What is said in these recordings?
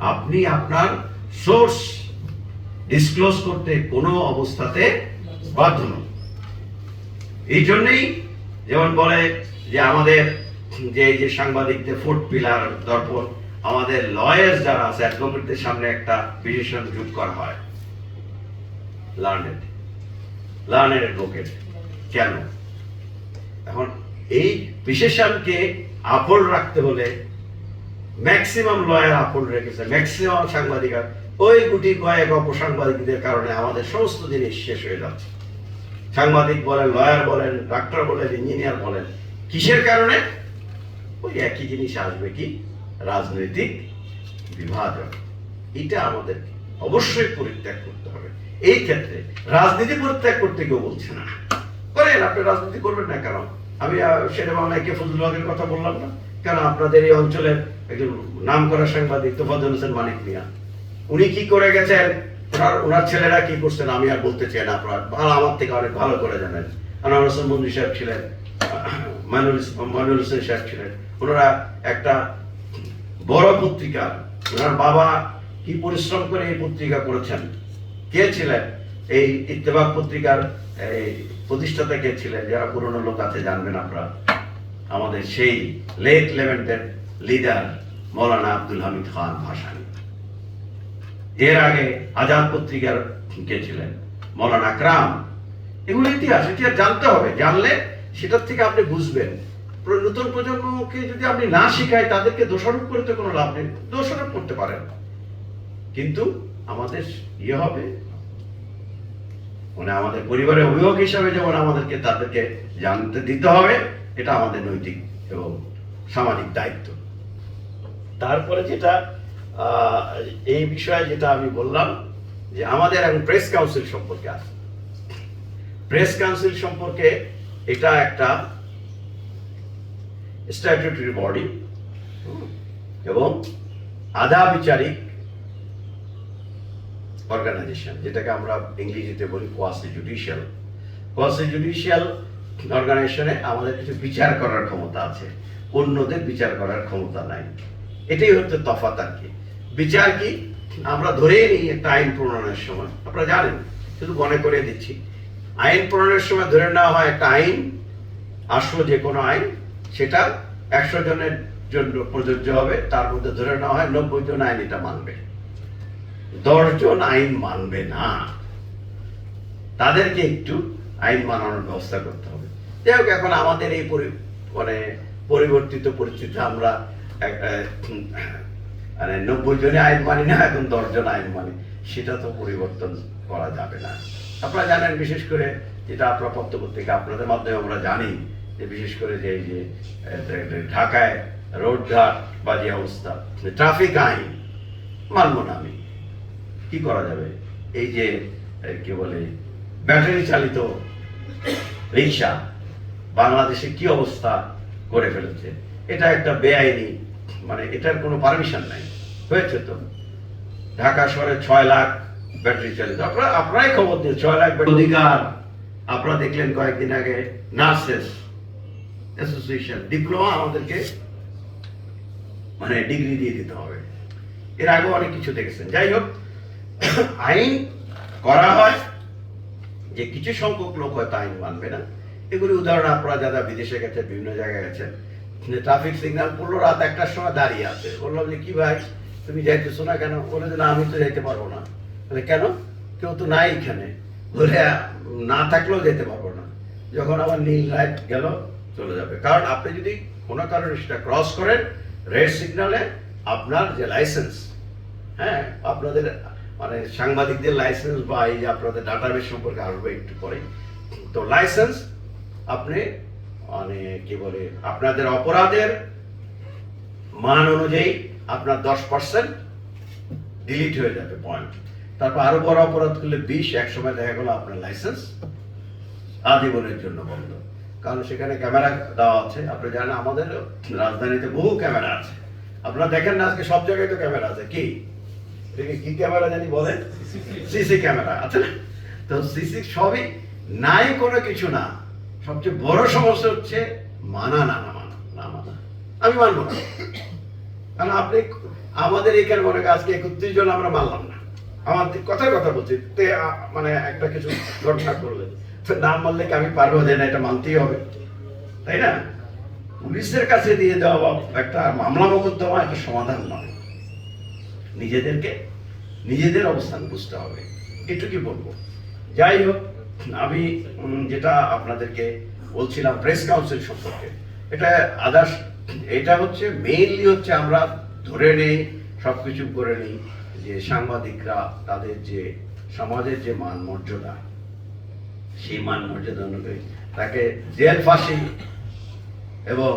আপনি আপনার source disclose করতে কোনো অবস্থাতে বাধ্য নন। এই জন্যই যেমন বলে যে আমাদের যে যে সাংবাদিকদের ফোর্থ পিলার দর্পণ, আমাদের লয়ার্স যারা আছে, অ্যাডভোকেটদের সামনে একটা বিশেষণ যোগ করা হয়। লার্নেড লার্নেড অ্যাডভোকেট কেন? এখন এই বিশেষণকে আপল রাখতে হলে ম্যাক্সিমাম লয়ার আপল রেখেছে ম্যাক্সিমাম সাংবাদিক ওই গুটি কয়েক অপসাংবাদিকদের কারণে আমাদের সমস্ত জিনিস শেষ হয়ে যাচ্ছে। সাংবাদিক বলেন লয়ার বলেন ডাক্তার বলেন ইঞ্জিনিয়ার বলেন, কিসের কারণে? ওই একই জিনিস আসবে কি? রাজনৈতিক বিভাজন। এটা আমাদের অবশ্যই পরিত্যাগ করতে হবে। এই ক্ষেত্রে রাজনীতি পরিত্যাগ করতে কেউ বলছে না। করেন আপনি রাজনীতি করবেন না কেন? আমি সেটা বাংলাকে ফজলুল হকের কথা বললাম না? কেন আপনাদের এই অঞ্চলের একজন নাম করা সাংবাদিক তোফাজুল হোসেন মানিক মিয়া। উনি কি করে গেছেন? ওনার ওনার ছেলেরা কি করছেন? আমি আর বলতে চাই না, আপনার ভালো, আমার থেকে অনেক ভালো করে জানেন। আনোয়ার হোসেন মন্দির সাহেব ছিলেন, মাইনুল ইসলাম- হোসেন সাহেব ছিলেন। ওনারা একটা বড় পত্রিকা, ওনার বাবা কি পরিশ্রম করে এই পত্রিকা করেছেন? কে ছিলেন? এই ইত্তেফাক পত্রিকার এই প্রতিষ্ঠাতা কে ছিলেন? যারা পুরনো লোক আছে, জানবেন আপনারা। আমাদের সেই লেট লেভেন্টের লিডার মৌলানা আব্দুল হামিদ খান ভাসানী। এর আগে আজাদ পত্রিকার কে ছিলেন? মৌলানা আকরাম। এগুলো ইতিহাস ইতিহাস জানতে হবে। জানলে সেটার থেকে আপনি বুঝবেন। নতুন প্রজন্মকে যদি আপনি না শিখাই তাদেরকে দোষারোপ করতে কোনো লাভ নেই। দোষারোপ করতে পারেন। কিন্তু আমাদের ইয়ে হবে। মানে আমাদের পরিবারের অভিভাবক হিসাবে যেমন আমাদেরকে তাদেরকে জানতে দিতে হবে, এটা আমাদের নৈতিক এবং সামাজিক দায়িত্ব। তারপরে যেটা এই বিষয়ে যেটা আমি বললাম যে আমাদের এখন প্রেস কাউন্সিল সম্পর্কে আছে। প্রেস কাউন্সিল সম্পর্কে এটা একটা স্ট্যাটুটরি বডি এবং আধা বিচারিক অর্গানাইজেশন যেটাকে আমরা ইংরেজিতে বলি কোয়াসি জুডিশিয়াল কোয়াসি জুডিশিয়াল অর্গানাইজেশনে আমাদের কিছু বিচার করার ক্ষমতা আছে। অন্যদের বিচার করার ক্ষমতা নাই। এটাই হচ্ছে তফাৎ আর কি। বিচার কি? আমরা ধরেই নিই একটা আইন প্রণয়নের সময়। আপনারা জানেন, শুধু মনে করে দিচ্ছি। আইন প্রণয়নের সময় ধরে নেওয়া হয় একটা আইন, আসলো যে কোনো আইন, সেটা একশো জনের জন্য প্রযোজ্য হবে, তার মধ্যে ধরে নেওয়া হয় নব্বই জন আইন এটা মানবে। দশজন আইন মানবে না। তাদেরকে একটু আইন মানানোর ব্যবস্থা করতে হবে। যাই হোক, এখন আমাদের এই মানে পরিবর্তিত পরিস্থিতি, আমরা মানে নব্বই জনে আইন মানি না, এখন দশজন আইন মানি। সেটা তো পরিবর্তন করা যাবে না। আপনারা জানেন, বিশেষ করে যেটা আপনার পত্রপত্রিকা আপনাদের মাধ্যমে আমরা জানি যে বিশেষ করে যে এই যে ঢাকায় রোডঘাট বা যে অবস্থা ট্রাফিক আইন, মানব না আমি। কি করা যাবে? এই যে কি বলে, ব্যাটারি চালিত রিক্সা, বাংলাদেশে কি অবস্থা করে ফেলেছে? এটা একটা বেআইনি মানে এটার কোনো পারমিশন নাই। হয়েছে তো। ঢাকা শহরে ছয় লাখ ব্যাটারি চালিত। আপনারা, আপনারাই খবর দিয়ে ছয় লাখ অধিকার। আপনারা দেখলেন কয়েকদিন আগে নার্সেস অ্যাসোসিয়েশন ডিপ্লোমা আমাদেরকে মানে ডিগ্রি দিয়ে দিতে হবে। এর আগে অনেক কিছু দেখেছেন। যাই হোক, আইন করা হয়, যে কিছু সংখ্যক লোক হয়তো আইন মানবে না। এগুলি উদাহরণ আপনারা যারা বিদেশে গেছেন বিভিন্ন জায়গায় গেছেন ট্রাফিক সিগন্যাল পড়ল রাত একটার সময় দাঁড়িয়ে আছে। বললাম যে, কি ভাই, তুমি যাইতেছো না কেন? বলে যে, না, আমি তো যাইতে পারব না। বলে, কেন? কেউ তো নাই এখানে। বলে, না থাকলেও যেতে পারব না। যখন আবার নীল লাইট গেল, চলে যাবে। কারণ আপনি যদি কোনো কারণে সেটা ক্রস করেন রেড সিগনালে আপনার যে লাইসেন্স হ্যাঁ আপনাদের মানে সাংবাদিকদের লাইসেন্স বা এই যে আপনাদের ডাটাবেস সম্পর্কে আসবে একটু পরে তো লাইসেন্স আপনি মানে কি বলে আপনাদের অপরাধের মান অনুযায়ী আপনার দশ পার্সেন্ট ডিলিট হয়ে যাবে পয়েন্ট তারপর আরও বড় অপরাধ করলে বিশ এক সময় দেখা গেল আপনার লাইসেন্স আজীবনের জন্য বন্ধ। কারণ সেখানে ক্যামেরা দেওয়া আছে। আপনি জানেন আমাদের রাজধানীতে বহু ক্যামেরা আছে। আপনারা দেখেন না আজকে সব জায়গায় তো ক্যামেরা আছে। কি? কি ক্যামেরা জানি বলেন? সিসি ক্যামেরা আছে না? তো সিসি সবই নাই কোনো কিছু না। সবচেয়ে বড় সমস্যা হচ্ছে মানা না না, মানা না, মানা। আমি মানবো না। কারণ আপনি আমাদের এখানে মনে করেন আজকে একত্রিশ জন আমরা মানলাম না। আমাদের কথার কথা বলছি। তে মানে একটা কিছু ঘটনা করলে তো না মানলে কি আমি পারব যে না, এটা মানতেই হবে? তাই না? পুলিশের কাছে দিয়ে দেওয়া একটা মামলা মোকদ্দমা, একটা সমাধান নয়। নিজেদেরকে, নিজেদের অবস্থান বুঝতে হবে। এটুকুই বলব। যাই হোক আমি যেটা আপনাদেরকে বলছিলাম প্রেস কাউন্সিল সম্পর্কে, এটা আদার্স এটা হচ্ছে মেইনলি হচ্ছে আমরা ধরে নেই, সবকিছু করে নিই, যে সাংবাদিকরা তাদের যে সমাজের যে মান মর্যাদা সেই মান মর্যাদা অনুযায়ী তাকে জেল ফাঁসি এবং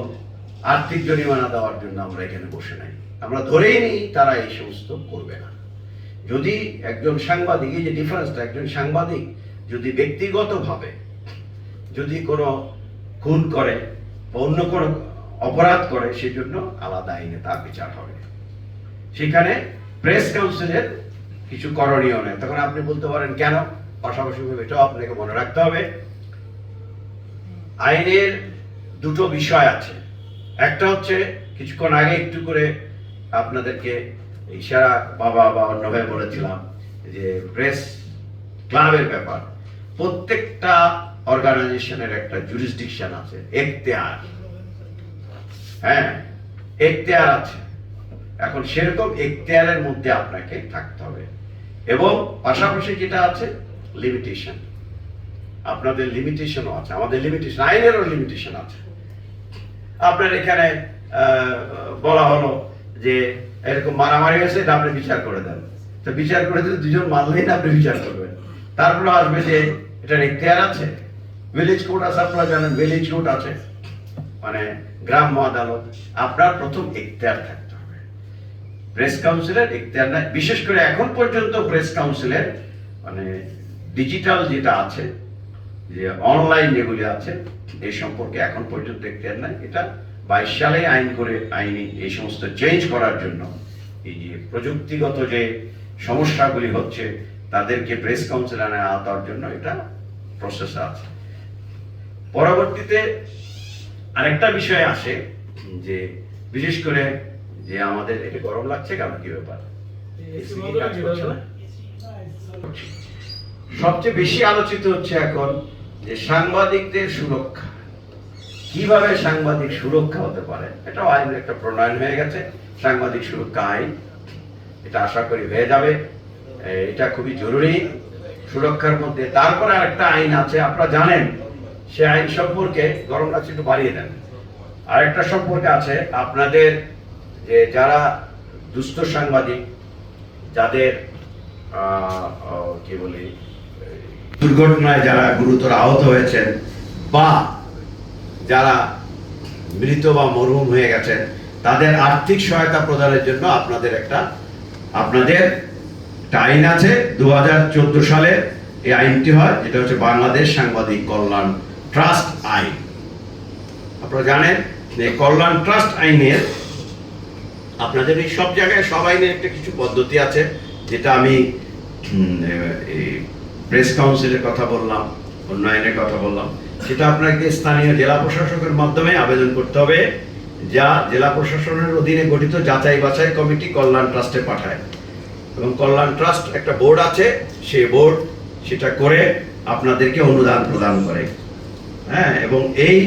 আর্থিক জরিমানা দেওয়ার জন্য আমরা এখানে বসে নাই। আমরা ধরেই নিই, তারা এই সমস্ত করবে না। যদি একজন সাংবাদিক, এই যে ডিফারেন্সটা একজন সাংবাদিক যদি ব্যক্তিগতভাবে যদি কোনো খুন করে বা অন্য কোনো অপরাধ করে, সেজন্য আলাদা আইনে তার বিচার হবে। সেখানে প্রেস কাউন্সিলের কিছু করণীয় নেই। তখন আপনি বলতে পারেন, কেন? পাশাপাশি এটাও আপনাকে মনে রাখতে হবে। আইনের দুটো বিষয় আছে। একটা হচ্ছে, কিছুক্ষণ আগে একটু করে আপনাদেরকে ইশারা বাবা বা অন্যভাবে বলেছিলাম যে প্রেস ক্লাবের ব্যাপার। প্রত্যেকটা অর্গানাইজেশনের একটা জুরিসডিকশন আছে, এখতেয়ার। হ্যাঁ এখতেয়ার আছে। এখন সেরকম এখতেয়ারের মধ্যে আপনাকে থাকতে হবে। এবং পাশাপাশি যেটা আছে লিমিটেশন আপনাদের লিমিটেশনও আছে, আমাদের লিমিটেশন আইনেরও লিমিটেশন আছে। আপনার এখানে বলা হলো যে এরকম মারামারি হয়েছে, এটা আপনি বিচার করে দেন। তো বিচার করে দিলে দুজন মানলেই না, আপনি বিচার করবেন। তারপরে আসবে যে এটা ইখতিয়ার আছে। ভিলেজ কোর্ট আছে, আপনারা জানেন ভিলেজ কোর্ট আছে। মানে গ্রাম্য আদালত আপনার প্রথম ইখতিয়ার থাকতে হবে। প্রেস কাউন্সিলের ইখতিয়ার নাই, বিশেষ করে এখন পর্যন্ত প্রেস কাউন্সিলের মানে ডিজিটাল যেটা আছে, যে অনলাইন যেগুলি আছে এই সম্পর্কে এখন পর্যন্ত এখতিয়ার নাই। এটা বাইশ সালে আইন করে, আইনি এই সমস্ত চেঞ্জ করার জন্য এই যে প্রযুক্তিগত যে সমস্যাগুলি হচ্ছে, তাদেরকে প্রেস কাউন্সিল আনে আওতার জন্য এটা প্রসেস আছে। পরবর্তীতে আরেকটা বিষয় আসে যে বিশেষ করে যে আমাদের এটা গরম লাগছে কেন? কি ব্যাপার? সবচেয়ে বেশি আলোচিত হচ্ছে এখন যে সাংবাদিকদের সুরক্ষা। কীভাবে সাংবাদিক সুরক্ষা হতে পারে? এটাও আইনের একটা প্রণয়ন হয়ে গেছে। সাংবাদিক সুরক্ষা আইন। এটা আশা করি হয়ে যাবে। এটা খুবই জরুরি। সুরক্ষার মধ্যে। তারপরে আরেকটা আইন আছে, আপনারা জানেন, সে আইন সম্পর্কে গরম লাগছে একটু বাড়িয়ে দেন। আরেকটা সম্পর্কে আছে, আপনাদের যে যারা দুস্থ সাংবাদিক, যাদের কি বলি, দুর্ঘটনায় যারা গুরুতর আহত হয়েছেন বা যারা মৃত বা মরহুম হয়ে গেছেন, তাদের আর্থিক সহায়তা প্রদানের জন্য আপনাদের একটা, আপনাদের একটা আইন আছে দু হাজার চোদ্দ সালে এই আইনটি হয়, যেটা হচ্ছে বাংলাদেশ সাংবাদিক কল্যাণ ট্রাস্ট আইন। আপনারা জানেন যে কল্যাণ ট্রাস্ট আইনের আপনাদের এই সব জায়গায় সব আইনের একটা কিছু পদ্ধতি আছে, যেটা আমি এই প্রেস কাউন্সিলের কথা বললাম অন্য আইনের কথা বললাম। সেটা আপনাকে স্থানীয় জেলা প্রশাসকের মাধ্যমে আবেদন করতে হবে, যা জেলা প্রশাসনের অধীনে গঠিত যাচাই বাছাই কমিটি কল্যাণ ট্রাস্টে পাঠায়। এবং কল্যাণ ট্রাস্ট একটা বোর্ড আছে, সেই বোর্ড সেটা করে আপনাদেরকে অনুদান প্রদান করে। হ্যাঁ এবং এই,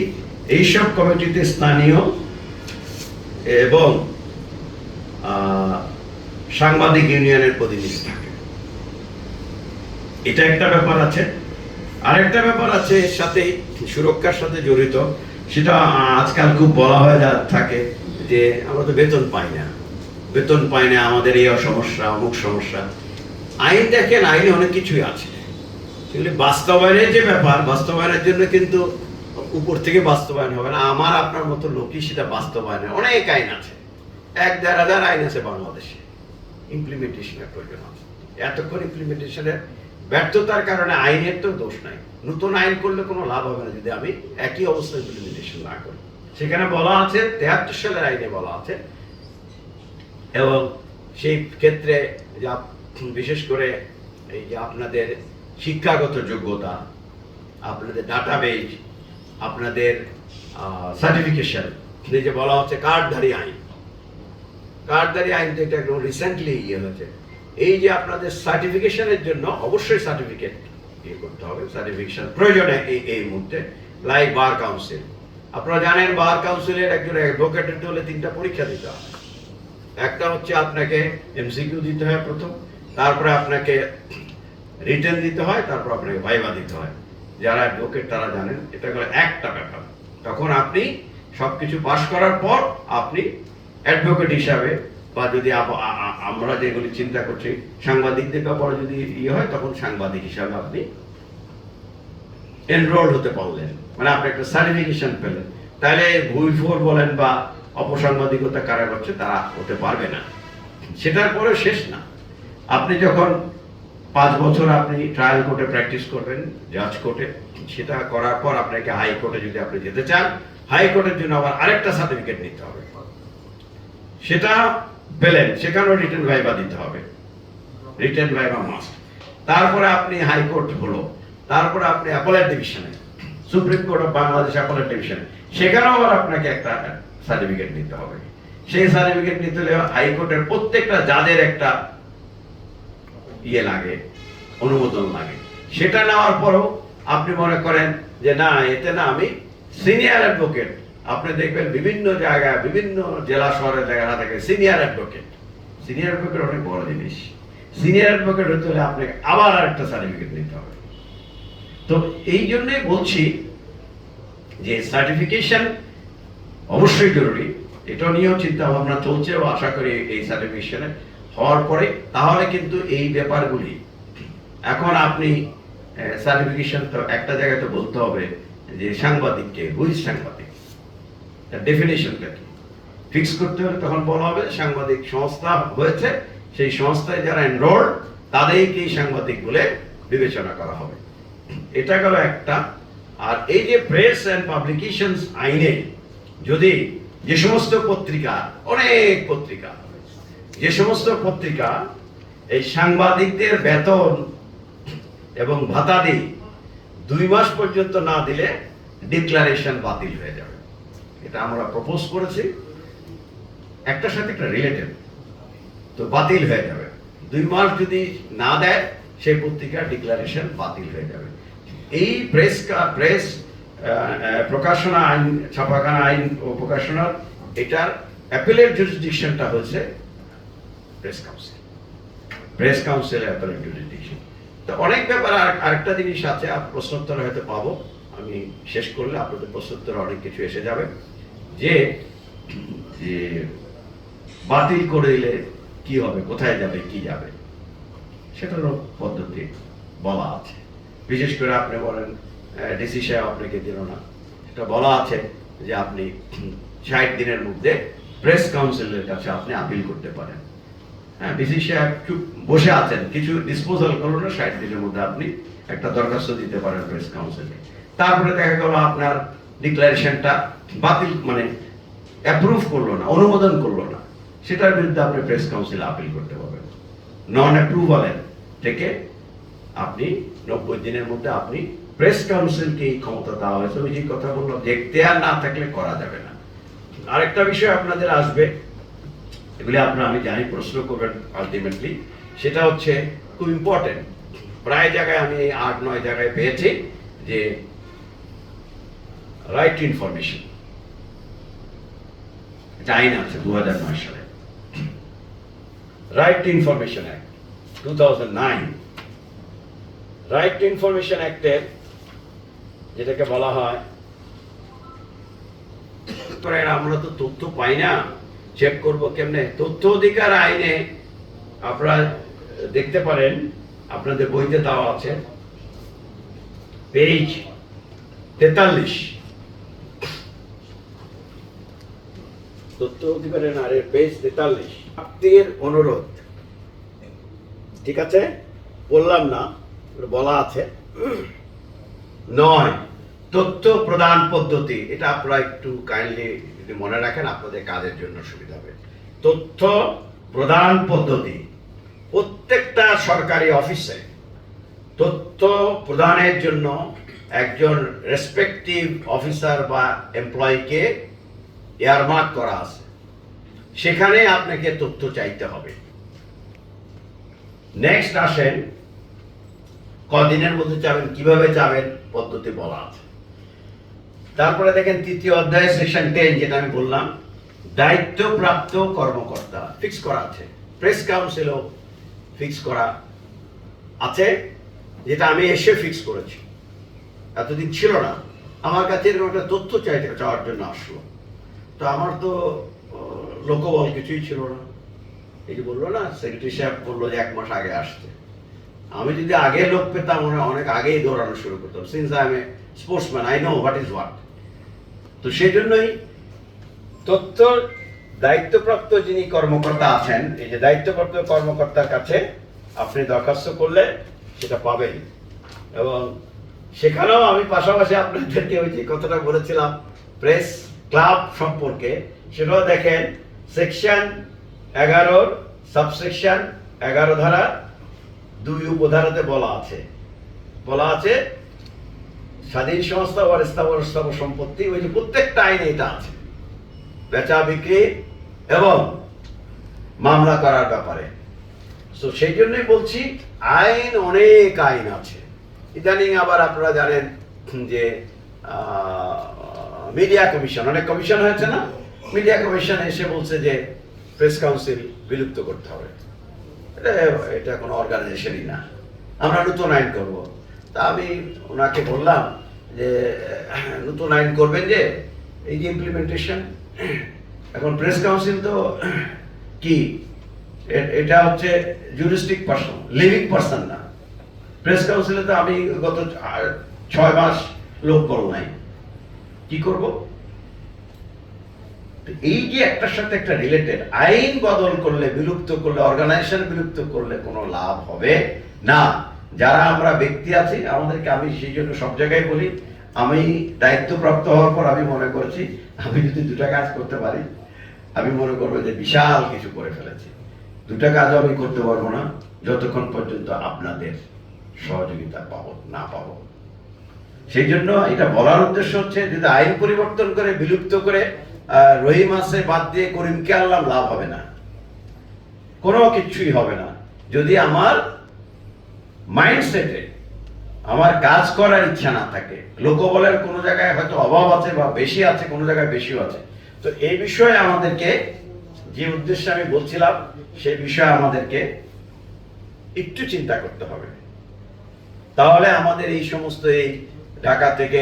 এইসব কমিটিতে স্থানীয় এবং সাংবাদিক ইউনিয়নের প্রতিনিধি থাকে। এটা একটা ব্যাপার আছে। আরেকটা ব্যাপার আছে, এর সাথে সুরক্ষার সাথে জড়িত, সেটা আজকাল খুব বলা হয়ে থাকে যে আমরা তো বেতন পাই না। বেতন পাই না, আমাদের এই সমস্যা অমুক সমস্যা। আইন দেখেন, আইনে অনেক কিছুই আছে। সেগুলি বাস্তবায়নের যে ব্যাপার, বাস্তবায়নের জন্য কিন্তু উপর থেকে বাস্তবায়ন হবে না। আমার, আপনার মতো লোকই সেটা বাস্তবায়নের অনেক আইন আছে। এক দেড় হাজার আইন আছে বাংলাদেশে। ইমপ্লিমেন্টেশনের প্রয়োজন আছে। এতক্ষণ ইমপ্লিমেন্টেশনের ব্যর্থতার কারণে আইনের তো দোষ নাই। নতুন আইন করলে কোনো লাভ হবে না যদি আমি একই অবস্থায় ইমপ্লিমেন্টেশন না করি। সেখানে বলা আছে, তেহাত্তর সালের আইনে বলা আছে এবং সেই ক্ষেত্রে বিশেষ করে এই যে আপনাদের শিক্ষাগত যোগ্যতা, আপনাদের ডাটাবেজ আপনাদের সার্টিফিকেশন এই যে বলা হচ্ছে কার্ডধারী আইন। কার্ডধারী আইন তো এটা একদম রিসেন্টলি ইয়ে হয়েছে। এই যে আপনাদের সার্টিফিকেশনের জন্য অবশ্যই সার্টিফিকেট ইয়ে করতে হবে। সার্টিফিকেশন প্রয়োজনে এই এই মুহূর্তে লাইক বার কাউন্সিল আপনারা জানেন বার কাউন্সিলের একজন অ্যাডভোকেটের হলে তিনটা পরীক্ষা দিতে হয় একটা হচ্ছে আপনাকে এমসিকিউ দিতে হয় প্রথম, তারপরে আপনাকে রিটার্ন দিতে হয়, তারপর আপনাকে ভাইবা দিতে হয়। যারা অ্যাডভোকেট তারা জানেন, এটা করে একটা ব্যাপার। তখন আপনি সবকিছু পাস করার পর আপনি অ্যাডভোকেট হিসাবে, বা যদি আমরা যেগুলি চিন্তা করছি, সাংবাদিকদের ব্যাপারে যদি ইয়ে হয়, তখন সাংবাদিক হিসাবে আপনি এনরোল হতে পারলেন। মানে আপনি একটা সার্টিফিকেশন পেলেন। তাহলে ভুল ফোর বলেন বা অপসাংবাদিকতা কারা করছে তারা হতে পারবে না। সেটার পরে শেষ না। আপনি যখন পাঁচ বছর আপনি ট্রায়াল কোর্টে প্র্যাকটিস করবেন জাজ কোর্টে সেটা করার পর আপনাকে হাইকোর্টে যদি আপনি যেতে চান হাইকোর্টের জন্য আবার আরেকটা সার্টিফিকেট নিতে হবে। সেটা পেলেন, সেখানেও রিটার্ন ভাইবা দিতে হবে। রিটার্ন ভাইবা মাস্ট তারপরে আপনি হাইকোর্ট হলো, তারপরে আপনি অ্যাপেলেট ডিভিশনে Supreme Court of Bangladesh appellate ডিভিশনে সেখানেও আবার আপনাকে একটা সার্টিফিকেট নিতে হবে। সেই সার্টিফিকেট নিতে হলে হাইকোর্টের প্রত্যেকটা জাজের একটা ইয়ে লাগে, অনুমোদন লাগে। সেটা নেওয়ার পরও আপনি মনে করেন যে, না, এতে না আমি সিনিয়র অ্যাডভোকেট আপনি দেখবেন বিভিন্ন জায়গায়, বিভিন্ন জেলা শহরে জায়গা থাকে সিনিয়র অ্যাডভোকেট সিনিয়র অ্যাডভোকেট অনেক বড় জিনিস। সিনিয়র অ্যাডভোকেট হতে হলে আপনাকে আবার আরেকটা সার্টিফিকেট নিতে হবে। তো এই জন্যই বলছি যে সার্টিফিকেশন অবশ্যই জরুরি। এটা নিয়েও চিন্তা ভাবনা চলছে ও আশা করি এই সার্টিফিকেশনে হওয়ার পরে, তাহলে কিন্তু এই ব্যাপারগুলি এখন আপনি সার্টিফিকেশন তো একটা জায়গায় তো বলতে হবে যে সাংবাদিককে হুইজ সাংবাদিক? তার ডেফিনেশনটা কি? ফিক্স করতে হলে তখন বলা হবে সাংবাদিক সংস্থা হয়েছে, সেই সংস্থায় যারা এনরোল্ড তাদেরকেই সাংবাদিক বলে বিবেচনা করা হবে। এটা গেল একটা। আর এই যে প্রেস অ্যান্ড পাবলিকেশনস আইনে যদি যে সমস্ত পত্রিকা, অনেক পত্রিকা, যে সমস্ত পত্রিকা এই সাংবাদিকদের বেতন এবং ভাতাদি দুই মাস পর্যন্ত না দিলে ডিক্লারেশন বাতিল হয়ে যাবে। এটা আমরা প্রপোজ করেছি। একটার সাথে একটা রিলেটেড। তো বাতিল হয়ে যাবে। দুই মাস যদি না দেয়, সেই পত্রিকার ডিক্লারেশন বাতিল হয়ে যাবে। এই প্রেস প্রেস প্রকাশনা আইন, ছাপাখানা আইন ও প্রকাশনার এটার অ্যাপেলের জুরিসডিকশনটা হচ্ছে প্রেস কাউন্সিল প্রেস কাউন্সিল অ্যাপেলের জুরিসডিকশন তো অনেক ব্যাপার আর আরেকটা জিনিস আছে আর প্রশ্নোত্তর হয়তো পাবো। আমি শেষ করলে আপনাদের প্রশ্নোত্তর অনেক কিছু এসে যাবে। যে যে বাতিল করে দিলে কি হবে, কোথায় যাবে, কি যাবে, সেটারও পদ্ধতি বলা আছে। বিশেষ করে আপনি বলেন ডিসি সাহেব আপনাকে দিল না। সেটা বলা আছে যে আপনি ষাট দিনের মধ্যে প্রেস কাউন্সিলের কাছে আপনি আপিল করতে পারেন। হ্যাঁ ডিসি সাহেব চুপ বসে আছেন। কিছু ডিসপোজাল করল না, ষাট দিনের মধ্যে আপনি একটা দরখাস্ত দিতে পারেন প্রেস কাউন্সিলে তারপরে দেখা গেল আপনার ডিক্লারেশনটা বাতিল মানে অ্যাপ্রুভ করল না, অনুমোদন করল না। সেটার বিরুদ্ধে আপনি প্রেস কাউন্সিলে আপিল করতে পারবেন। নন অ্যাপ্রুভালের থেকে আপনি নব্বই দিনের মধ্যে আপনি প্রেস কাউন্সিলকে এই ক্ষমতা দেওয়া হয়েছে ওই যে কথা বললাম যে এখতিয়ার না থাকলে করা যাবে না। আরেকটা বিষয় আপনাদের আসবে, এগুলি আপনারা, আমি জানি, প্রশ্ন করবেন আলটিমেটলি সেটা হচ্ছে খুব ইম্পর্টেন্ট প্রায় জায়গায় আমি আট, নয় জায়গায় পেয়েছি যে রাইট ইনফরমেশন আইন আছে দু হাজার নয় সালে। Right information act two thousand nine right information অ্যাক্টের যেটাকে বলা হয়। আমরা তো তথ্য পাই না। চেক করব কেমনে? তথ্য অধিকার আইনে আপনারা দেখতে পারেন, আপনাদের বইতে দেওয়া আছে। পেজ তেতাল্লিশ। তথ্য অধিকারের নারীর পেজ তেতাল্লিশ। প্রাপ্তির অনুরোধ। ঠিক আছে? বললাম না, বলা আছে। নয়, তথ্য প্রদান পদ্ধতি। এটা আপনারা একটু কাইন্ডলি যদি মনে রাখেন, আপনাদের কাজের জন্য সুবিধা হবে। তথ্য প্রদান পদ্ধতি। প্রত্যেকটা সরকারি অফিসে তথ্য প্রদানের জন্য একজন রেসপেক্টিভ অফিসার বা এমপ্লয়িকে এয়ারমার্ক করা আছে। সেখানে আপনাকে তথ্য চাইতে হবে। নেক্সট আসেন কদিনের মধ্যে যাবেন, কীভাবে যাবেন পদ্ধতি বলা আছে। তারপরে দেখেন তৃতীয় অধ্যায় সেকশন টেন যেটা আমি বললাম, দায়িত্বপ্রাপ্ত কর্মকর্তা ফিক্স করা আছে। প্রেস কাউন্সিলও ফিক্স করা আছে, যেটা আমি এসে ফিক্স করেছি। এতদিন ছিল না। আমার কাছে এরকম একটা তথ্য চাইতে চাওয়ার জন্য আসলো। তো আমার তো লোকবল কিছুই ছিল না। এই যে বলল না সেক্রেটারি সাহেব বলল যে এক মাস আগে আসতে আমি যদি আগে লোক পেতাম মনে অনেক আগেই দৌড়ানো শুরু করতাম। Since I am a sportsman I know what is what তো সেই জন্যই তথ্য দায়িত্বপ্রাপ্ত যিনি কর্মকর্তা আছেন, এই যে দায়িত্বপ্রাপ্ত কর্মকর্তার কাছে আপনি দরখাস্ত করলে সেটা পাবেন। এবং সেখানেও আমি পাশাপাশি আপনাদেরকে ওই যে কথাটা বলেছিলাম প্রেস ক্লাব সম্পর্কে, সেটাও দেখেন। সেকশন এগারোর সাবসেকশন এগারো ধারা দুই উপধারাতে বলা আছে। বলা আছে স্বাধীন সংস্থা বা স্থাবর স্থাবর সম্পত্তি, ওই যে প্রত্যেকটা আইনে এটা আছে। বেচা বিক্রি এবং মামলা করার ব্যাপারে। তো সেই জন্যই বলছি, আইন অনেক আইন আছে। ইদানিং আবার আপনারা জানেন যে মিডিয়া কমিশন, অনেক কমিশন হয়েছে না? মিডিয়া কমিশন এসে বলছে যে, প্রেস কাউন্সিল বিলুপ্ত করতে হবে। এটা এটা কোনো অর্গানাইজেশনই না। আমরা নতুন আইন করব। তা আমি ওনাকে বললাম যে, নতুন আইন করবেন যে, এই যে ইমপ্লিমেন্টেশন এখন প্রেস কাউন্সিল তো কি? এটা হচ্ছে জুরিস্টিক পার্সন লিভিং পার্সন না। প্রেস কাউন্সিলে তো আমি গত ছয় মাস লোক কল নাই। কি করব? এই যে একটার সাথে একটা রিলেটেড আইন বদল করলে, বিলুপ্ত করলে অর্গানাইজেশন বিলুপ্ত করলে কোনো লাভ হবে না। যারা আমরা ব্যক্তি আছি, আমাদেরকে আমি সেই জন্য সব জায়গায় বলি, আমি দায়িত্বপ্রাপ্ত হওয়ার পর আমি মনে করছি, আমি যদি দুটা কাজ করতে পারি, আমি মনে করব যে বিশাল কিছু করে ফেলেছি। দুটা কাজ আমি করতে পারব না, যতক্ষণ পর্যন্ত আপনাদের সহযোগিতা পাবো, না পাবো। সেই জন্য এটা বলার উদ্দেশ্য হচ্ছে, যদি আইন পরিবর্তন করে, বিলুপ্ত করে রহিম আছে বাদ দিয়ে করিমকে আনলাম, লাভ হবে না। কোনো কিছুই হবে না। যদি আমার মাইন্ডসেটে আমার কাজ করার ইচ্ছা না থাকে, লোকবলের কোনো জায়গায় হয়তো অভাব আছে বা বেশি আছে, কোনো জায়গায় বেশিও আছে, তো এই বিষয়ে আমাদেরকে যে উদ্দেশ্যে আমি বলছিলাম সেই বিষয়ে আমাদেরকে একটু চিন্তা করতে হবে। তাহলে আমাদের এই সমস্ত এই ঢাকা থেকে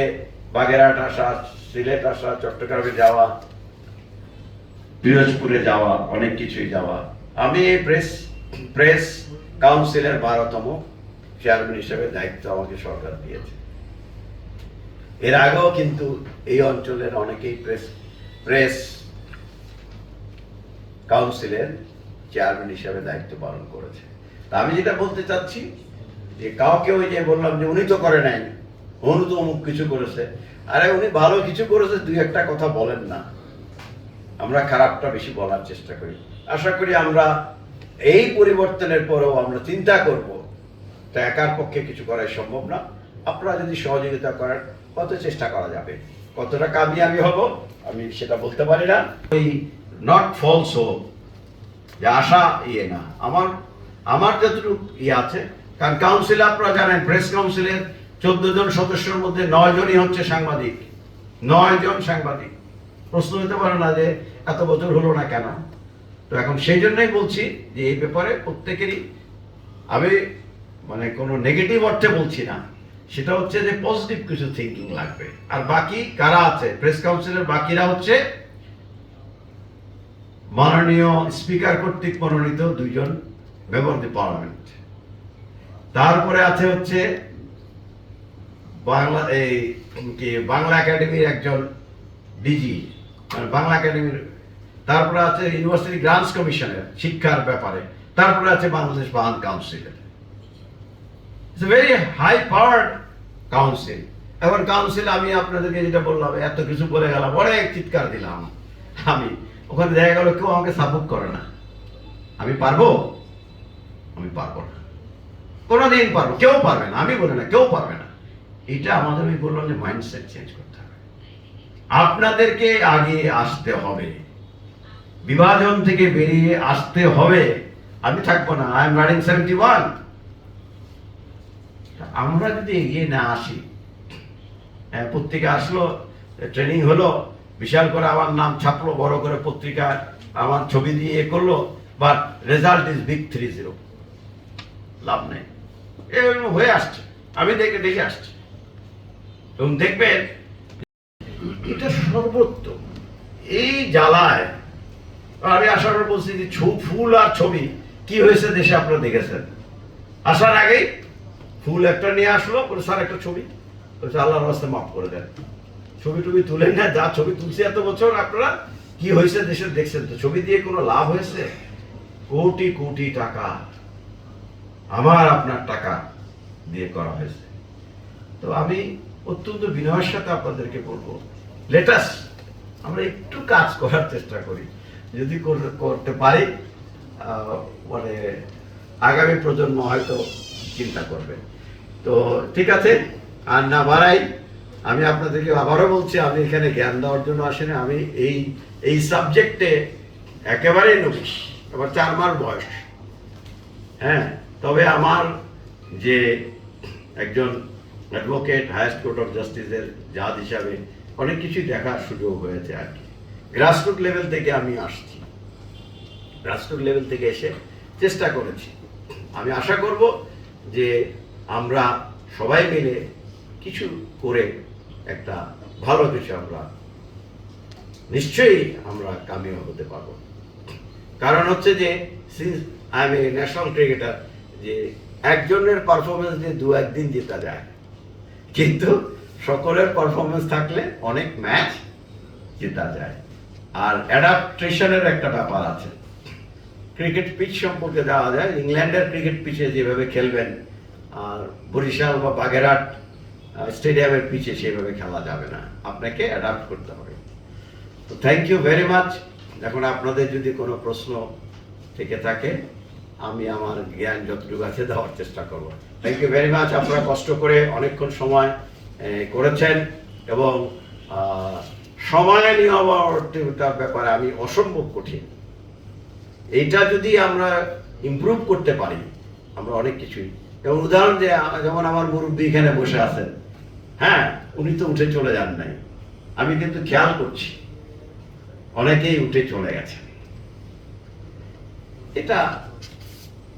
বাগেরহাট আসা, সিলেট আসা, চট্টগ্রামে যাওয়া পিরোজপুরে যাওয়া, অনেক কিছুই যাওয়া। আমি প্রেস প্রেস কাউন্সিলের বারোতম চেয়ারম্যান হিসেবে দায়িত্ব আমাকে সরকার দিয়েছে। এর আগেও কিন্তু এই অঞ্চলের অনেকেই প্রেস প্রেস কাউন্সিলের চেয়ারম্যান হিসেবে দায়িত্ব পালন করেছে। তা আমি যেটা বলতে চাচ্ছি, যে কাউকে ওই যে বললাম যে উনি তো করে নাই অনু তো অমুক কিছু করেছে। আরে উনি ভালো কিছু করেছে, দুই একটা কথা বলেন না। আমরা খারাপটা বেশি বলার চেষ্টা করি। আশা করি আমরা এই পরিবর্তনের পরেও আমরা চিন্তা করব তা একার পক্ষে কিছু করাই সম্ভব না। আপনারা যদি সহযোগিতা করেন, কত চেষ্টা করা যাবে? কতটা কামিয়াবি হব, আমি সেটা বলতে পারি না। ওই নট ফলস হোক যে আশা ইয়ে না। আমার আমার যতটুকু ইয়ে আছে, কারণ কাউন্সিলে আপনারা জানেন প্রেস কাউন্সিলের চোদ্দ জন সদস্যের মধ্যে নয় জনই হচ্ছে সাংবাদিক। নয় জন সাংবাদিক। প্রশ্ন হতে পারে না যে এত বছর হলো না কেন। তো এখন সেই জন্যই বলছি যে এই ব্যাপারে প্রত্যেকেরই আমি মানে কোনো নেগেটিভ অর্থে বলছি না। সেটা হচ্ছে যে পজিটিভ কিছু থিঙ্কিং লাগবে। আর বাকি কারা আছে? প্রেস কাউন্সিলের বাকিরা হচ্ছে মাননীয় স্পিকার কর্তৃক মনোনীত দুইজন মেম্বার দি পার্লামেন্ট তারপরে আছে হচ্ছে বাংলা এই বাংলা একাডেমির একজন ডিজি। বাংলা একাডেমির, তারপরে আছে ইউনিভার্সিটি গ্রান্টস কমিশনের শিক্ষার ব্যাপারে, তারপরে আছে বাংলাদেশ বাহান কাউন্সিলের it's very high council council আমি আপনাদেরকে যেটা বললাম, এত কিছু বলে গেলাম, অনেক চিৎকার দিলাম আমি। ওখানে দেখা গেল কেউ আমাকে সাপোর্ট করে না। আমি পারব? আমি পারব না। কোনোদিন পারব। কেউ পারবে না। আমি বলি না, কেউ পারবে না। এটা আমাদের আমি বললাম যে মাইন্ডসেট চেঞ্জ করতে আপনাদেরকে আগে আসতে হবে। বিভাজন থেকে বেরিয়ে আসতে হবে। আমি থাকব না। I am running seventy one আমরা যদি এগিয়ে না আসি পত্রিকা আসলো ট্রেনিং হলো, বিশাল করে আমার নাম ছাপলো, বড় করে পত্রিকায় আমার ছবি দিয়ে এ করল but result is big three zero লাভ নেই। হয়ে আসছে। আমি দেখে দেখে আসছি। এবং দেখবেন এটা সর্বোত্তম। এই জ্বালায় আমি আসার পর বলছি ফুল আর ছবি, কি হয়েছে দেশে আপনারা দেখেছেন? আসার আগেই ফুল একটা নিয়ে আসলো স্যার, একটা ছবি। বলছে, আল্লাহর রাস্তায় মাফ করে দেন। ছবি টবি তুলেন না, যা ছবি তুলছি এত বছর আপনারা, কি হয়েছে দেশে দেখছেন তো? ছবি দিয়ে কোনো লাভ হয়েছে? কোটি কোটি টাকা আমার, আপনার টাকা দিয়ে করা হয়েছে। তো আমি অত্যন্ত বিনয়ের সাথে আপনাদেরকে বলব লেটাস আমরা একটু কাজ করার চেষ্টা করি। যদি করতে পারি মানে আগামী প্রজন্ম হয়তো চিন্তা করবে। তো ঠিক আছে, আর না বাড়াই, আমি আপনাদেরকে আবারও বলছি, আমি এখানে জ্ঞান দেওয়ার জন্য আসিনি, আমি এই এই সাবজেক্টে একেবারেই নবিশ আমার চার মাস বয়স। হ্যাঁ তবে আমার যে একজন অ্যাডভোকেট হায়েস্ট কোর্ট অফ জাস্টিসের জাজ হিসাবে অনেক কিছুই দেখার সুযোগ হয়েছে আর কি। গ্রাসরুট লেভেল থেকে আমি আসছি। গ্রাসরুট লেভেল থেকে এসে চেষ্টা করেছি। আমি আশা করব যে আমরা সবাই মিলে কিছু করে একটা ভালো কিছু আমরা নিশ্চয়ই আমরা কামিয়াব হতে পারব। কারণ হচ্ছে যে since I am a national cricketer যে একজনের পারফরমেন্স দিয়ে দু একদিন জেতা যায়। কিন্তু সকলের পারফরমেন্স থাকলে অনেক ম্যাচ জেতা যায়। আর অ্যাডাপ্টেশনের একটা ব্যাপার আছে। ক্রিকেট পিচ সম্পর্কে দেওয়া যায়, ইংল্যান্ডের ক্রিকেট পিচে যেভাবে খেলবেন, আর বরিশাল বা বাগেরহাট স্টেডিয়ামের পিচে সেভাবে খেলা যাবে না। আপনাকে অ্যাডাপ্ট করতে হবে। তো থ্যাংক ইউ ভেরি মাচ এখন আপনাদের যদি কোনো প্রশ্ন থেকে থাকে, আমি আমার জ্ঞান যতটুকু আছে দেওয়ার চেষ্টা করব। থ্যাংক ইউ ভেরি মাচ আপনারা কষ্ট করে অনেকক্ষণ সময় করেছেন এবং সময় নিয়মাবর্তিতার ব্যাপারে আমি অসম্ভব কঠিন। এইটা যদি আমরা ইমপ্রুভ করতে পারি, আমরা অনেক কিছুই। এবং উদাহরণ যে যেমন আমার মুরব্বী এখানে বসে আছেন হ্যাঁ উনি তো উঠে চলে যান নাই। আমি কিন্তু খেয়াল করছি, অনেকেই উঠে চলে গেছে। এটা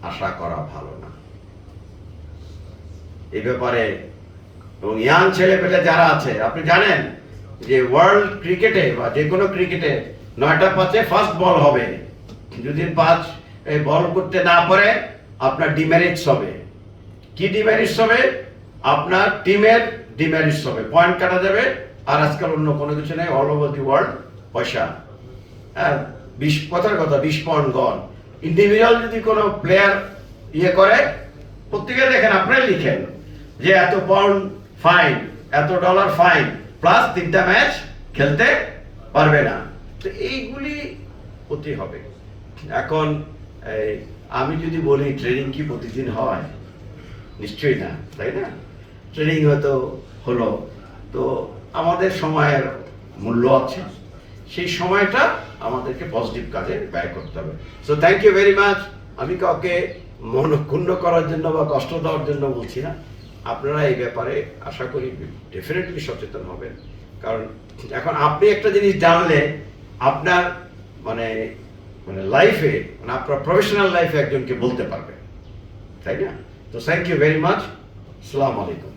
আশা করা ভালো না। এই ব্যাপারে এবং ইয়াং ছেলে পেলে যারা আছে, আপনি জানেন যে ওয়ার্ল্ড ক্রিকেটে বা যে কোনো ক্রিকেটে নয়টা পাঁচে ফার্স্ট বল হবে। যদি পাঁচ বল করতে না পারে আপনার ডিমেরিটস হবে। কি ডিমেরিটস হবে? আপনার টিমের ডিমেরিটস হবে। পয়েন্ট কাটা যাবে আর আজকাল অন্য কোনো কিছু নেই অল ওভার দি ওয়ার্ল্ড পয়সা। হ্যাঁ বিশ, কথার কথা, বিশ পয়েন্ট গন ইন্ডিভিজুয়াল যদি কোনো প্লেয়ার ইয়ে করে প্রত্যেকে দেখেন, আপনারাই লিখেন যে এত পাউন্ড ফাইন এত ডলার ফাইন প্লাস তিনটা ম্যাচ খেলতে পারবে না। তো এইগুলি হতে হবে। এখন আমি যদি বলি ট্রেনিং কি প্রতিদিন হয়? নিশ্চয়ই না, তাই না? ট্রেনিং হয়তো হলো। তো আমাদের সময়ের মূল্য আছে। সেই সময়টা আমাদেরকে পজিটিভ কাজে ব্যয় করতে হবে। So thank you very much আমি কাউকে মন ক্ষুণ্ণ করার জন্য বা কষ্ট দেওয়ার জন্য বলছি না। আপনারা এই ব্যাপারে আশা করি ডেফিনেটলি সচেতন হবেন। কারণ এখন আপনি একটা জিনিস জানলে আপনার মানে মানে লাইফে মানে আপনার প্রফেশনাল লাইফে একজনকে বলতে পারবেন তাই না? তো থ্যাংক ইউ ভেরি মাচ আসসালামু আলাইকুম।